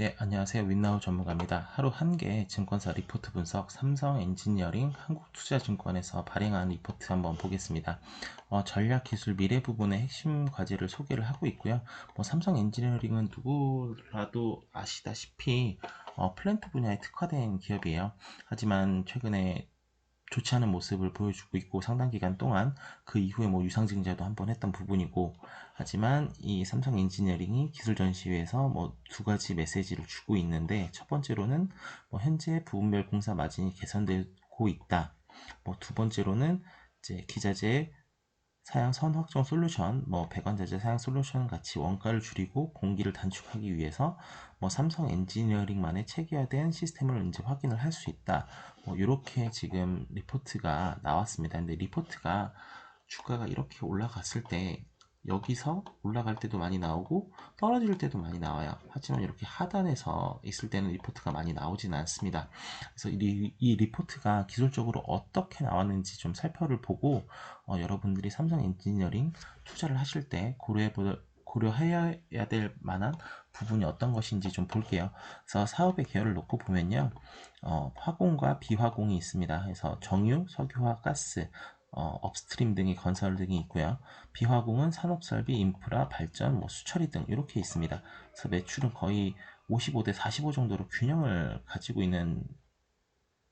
네, 안녕하세요. 윈나우 전문가입니다. 하루 한개 증권사 리포트 분석 삼성 엔지니어링 한국투자증권에서 발행한 리포트 한번 보겠습니다. 어, 전략 기술 미래 부분의 핵심 과제를 소개를 하고 있고요. 뭐 삼성 엔지니어링은 누구라도 아시다시피 어, 플랜트 분야에 특화된 기업이에요. 하지만 최근에 좋지 않은 모습을 보여주고 있고 상당 기간 동안 그 이후에 뭐 유상증자도 한 번 했던 부분이고 하지만 이 삼성 엔지니어링이 기술 전시회에서 뭐 두 가지 메시지를 주고 있는데 첫 번째로는 뭐 현재 부분별 공사 마진이 개선되고 있다. 뭐 두 번째로는 이제 기자재 사양 선 확정 솔루션, 뭐 배관자재 사양 솔루션 같이 원가를 줄이고 공기를 단축하기 위해서 뭐 삼성 엔지니어링만의 체계화된 시스템을 이제 확인을 할 수 있다. 뭐 이렇게 지금 리포트가 나왔습니다. 근데 리포트가 주가가 이렇게 올라갔을 때 여기서 올라갈 때도 많이 나오고 떨어질 때도 많이 나와요. 하지만 이렇게 하단에서 있을 때는 리포트가 많이 나오지는 않습니다. 그래서 이, 이 리포트가 기술적으로 어떻게 나왔는지 좀 살펴를 보고 어, 여러분들이 삼성 엔지니어링 투자를 하실 때 고려해 보 고려해야 될 만한 부분이 어떤 것인지 좀 볼게요. 그래서 사업의 계열을 놓고 보면요. 어, 화공과 비화공이 있습니다. 그래서 정유, 석유화, 가스, 어, 업스트림 등의 건설 등이 있고요. 비화공은 산업설비, 인프라, 발전, 뭐 수처리 등 이렇게 있습니다. 그래서 매출은 거의 55대 45 정도로 균형을 가지고 있는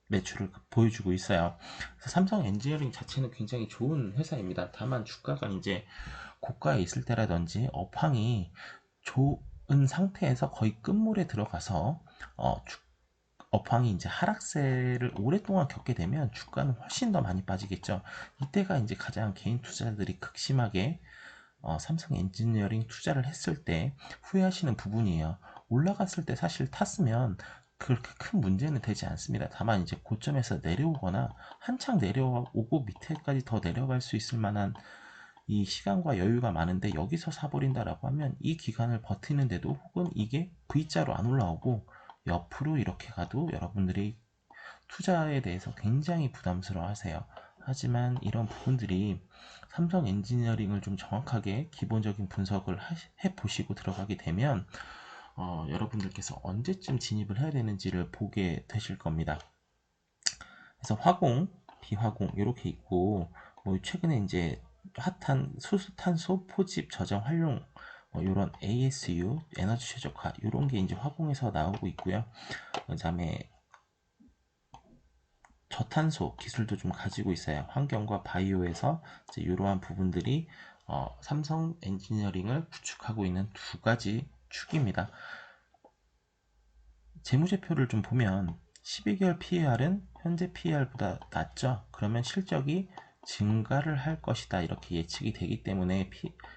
매출을 보여주고 있어요. 삼성 엔지니어링 자체는 굉장히 좋은 회사입니다. 다만 주가가 이제 고가에 있을 때라든지 업황이 좋은 상태에서 거의 끝물에 들어가서 어, 주, 업황이 이제 하락세를 오랫동안 겪게 되면 주가는 훨씬 더 많이 빠지겠죠. 이때가 이제 가장 개인 투자자들이 극심하게 어, 삼성 엔지니어링 투자를 했을 때 후회하시는 부분이에요. 올라갔을 때 사실 탔으면 그렇게 큰 문제는 되지 않습니다. 다만 이제 고점에서 내려오거나 한창 내려오고 밑에까지 더 내려갈 수 있을 만한 이 시간과 여유가 많은데 여기서 사버린다라고 하면 이 기간을 버티는데도 혹은 이게 V자로 안 올라오고 옆으로 이렇게 가도 여러분들이 투자에 대해서 굉장히 부담스러워 하세요. 하지만 이런 부분들이 삼성 엔지니어링을 좀 정확하게 기본적인 분석을 해 보시고 들어가게 되면 어, 여러분들께서 언제쯤 진입을 해야 되는지를 보게 되실 겁니다. 그래서 화공, 비화공 이렇게 있고 뭐 최근에 이제 핫한 수소탄소 포집 저장 활용 뭐 이런 ASU 에너지 최적화 이런 게 이제 화공에서 나오고 있고요. 그다음에 저탄소 기술도 좀 가지고 있어요. 환경과 바이오에서 이제 이러한 부분들이 어, 삼성 엔지니어링을 구축하고 있는 두 가지 축입니다. 재무제표를 좀 보면 12개월 PER은 현재 PER보다 낮죠. 그러면 실적이 증가를 할 것이다 이렇게 예측이 되기 때문에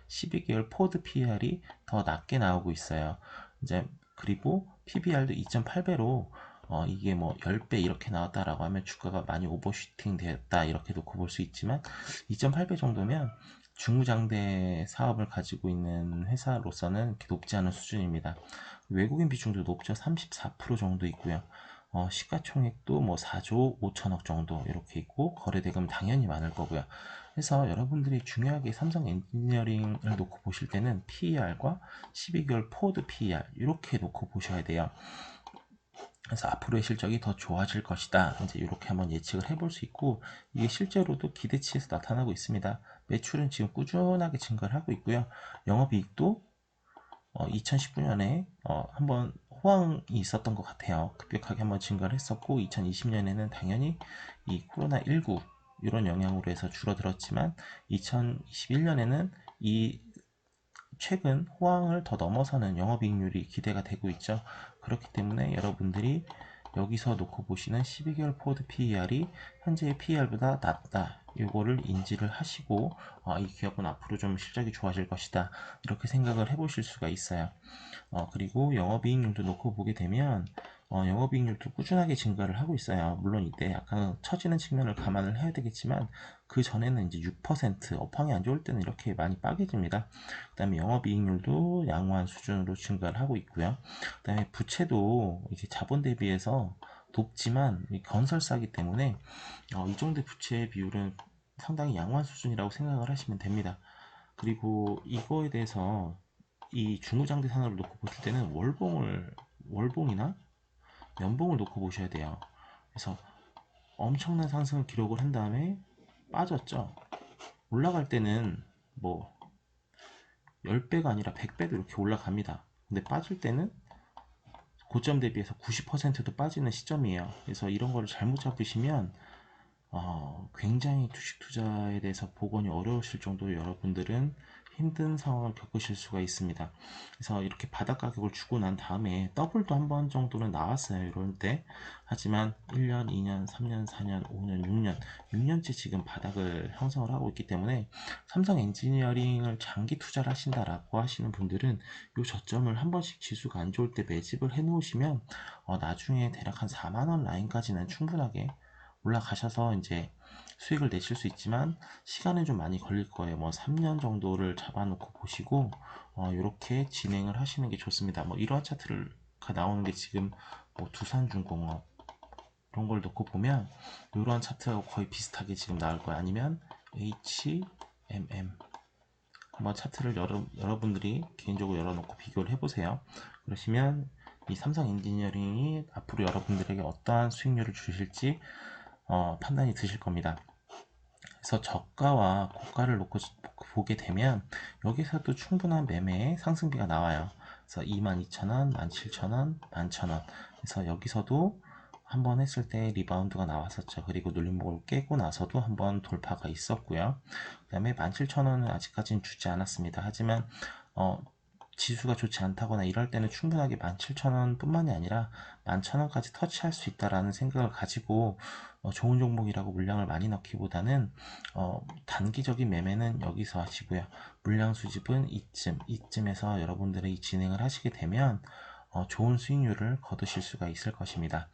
12개월 포드 PER이 더 낮게 나오고 있어요. 이제 그리고 PBR도 2.8배로 어, 이게 뭐 10배 이렇게 나왔다라고 하면 주가가 많이 오버슈팅 되었다 이렇게 놓고 볼 수 있지만 2.8배 정도면 중무장대 사업을 가지고 있는 회사로서는 높지 않은 수준입니다. 외국인 비중도 높죠. 34% 정도 있고요. 어, 시가총액도 뭐 4조 5천억 정도 이렇게 있고 거래대금 당연히 많을 거고요. 그래서 여러분들이 중요하게 삼성 엔지니어링을 놓고 보실 때는 PER과 12개월 포드 PER 이렇게 놓고 보셔야 돼요. 그래서 앞으로의 실적이 더 좋아질 것이다. 이제 이렇게 한번 예측을 해볼 수 있고 이게 실제로도 기대치에서 나타나고 있습니다. 매출은 지금 꾸준하게 증가를 하고 있고요. 영업이익도 어, 2019년에 어, 한번 호황이 있었던 것 같아요. 급격하게 한번 증가를 했었고 2020년에는 당연히 이 코로나19 이런 영향으로 해서 줄어들었지만 2021년에는 이 최근 호황을 더 넘어서는 영업이익률이 기대가 되고 있죠. 그렇기 때문에 여러분들이 여기서 놓고 보시는 12개월 포드 PER이 현재의 PER보다 낮다. 이거를 인지를 하시고 어, 이 기업은 앞으로 좀 실적이 좋아질 것이다. 이렇게 생각을 해보실 수가 있어요. 어, 그리고 영업이익률도 놓고 보게 되면 어, 영업이익률도 꾸준하게 증가를 하고 있어요. 물론 이때 약간 처지는 측면을 감안을 해야 되겠지만 그 전에는 이제 6% 업황이 안 좋을 때는 이렇게 많이 빠개집니다. 그 다음에 영업이익률도 양호한 수준으로 증가를 하고 있고요. 그 다음에 부채도 이제 자본 대비해서 높지만 건설사기 때문에 어, 이 정도의 부채 비율은 상당히 양호한 수준이라고 생각을 하시면 됩니다. 그리고 이거에 대해서 이 중후장대 산업을 놓고 보실 때는 월봉을 월봉이나 연봉을 놓고 보셔야 돼요. 그래서 엄청난 상승을 기록을 한 다음에 빠졌죠. 올라갈 때는 뭐 10배가 아니라 100배도 이렇게 올라갑니다. 근데 빠질 때는 고점 대비해서 90%도 빠지는 시점이에요. 그래서 이런 거를 잘못 잡으시면 어, 굉장히 주식 투자에 대해서 복원이 어려우실 정도로 여러분들은 힘든 상황을 겪으실 수가 있습니다. 그래서 이렇게 바닥 가격을 주고 난 다음에 더블도 한 번 정도는 나왔어요. 이럴 때. 하지만 1년, 2년, 3년, 4년, 5년, 6년, 6년째 지금 바닥을 형성을 하고 있기 때문에 삼성 엔지니어링을 장기 투자를 하신다라고 하시는 분들은 이 저점을 한 번씩 지수가 안 좋을 때 매집을 해 놓으시면 어, 나중에 대략 한 4만원 라인까지는 충분하게 올라가셔서 이제 수익을 내실 수 있지만 시간은 좀 많이 걸릴 거예요. 뭐 3년 정도를 잡아놓고 보시고 어, 이렇게 진행을 하시는 게 좋습니다. 뭐 1화 차트가 나오는 게 지금 뭐 두산중공업 이런 걸 놓고 보면 이런 차트하고 거의 비슷하게 지금 나올 거예요. 아니면 HMM 한번 차트를 여러, 여러분들이 개인적으로 열어놓고 비교를 해보세요. 그러시면 이 삼성 엔지니어링이 앞으로 여러분들에게 어떠한 수익률을 주실지 어, 판단이 드실 겁니다. 그래서 저가와 고가를 놓고 보게 되면 여기서도 충분한 매매의 상승비가 나와요. 그래서 22,000원, 17,000원, 11,000원. 그래서 여기서도 한 번 했을 때 리바운드가 나왔었죠. 그리고 눌림목을 깨고 나서도 한 번 돌파가 있었고요. 그 다음에 17,000원은 아직까지는 주지 않았습니다. 하지만 어, 지수가 좋지 않다거나 이럴 때는 충분하게 17,000원 뿐만이 아니라 11,000원까지 터치할 수 있다라는 생각을 가지고 어, 좋은 종목이라고 물량을 많이 넣기보다는 어, 단기적인 매매는 여기서 하시고요. 물량 수집은 이쯤, 이쯤에서 여러분들이 진행을 하시게 되면 어, 좋은 수익률을 거두실 수가 있을 것입니다.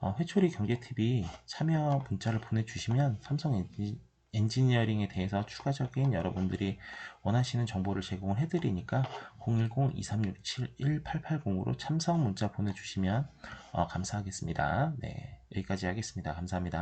어, 회초리 경제TV 참여 문자를 보내주시면 삼성 엔지, 엔지니어링에 대해서 추가적인 여러분들이 원하시는 정보를 제공을 해드리니까 010-2367-1880으로 참석 문자 보내주시면 어, 감사하겠습니다. 네, 여기까지 하겠습니다. 감사합니다.